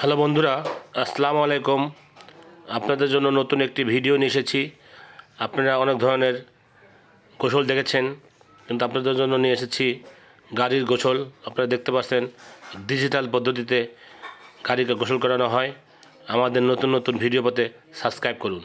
Hello বন্ধুরা, আসসালামু আলাইকুম। আপনাদের জন্য নতুন একটি ভিডিও নিয়ে এসেছি। আপনারা অনেক ধরনের গোসল দেখেছেন, কিন্তু আপনাদের জন্য নিয়ে এসেছি গাড়ির গোসল। আপনারা দেখতে পাচ্ছেন, ডিজিটাল পদ্ধতিতে গাড়িকে গোসল করানো হয়। আমাদের নতুন নতুন ভিডিও পেতে সাবস্ক্রাইব করুন।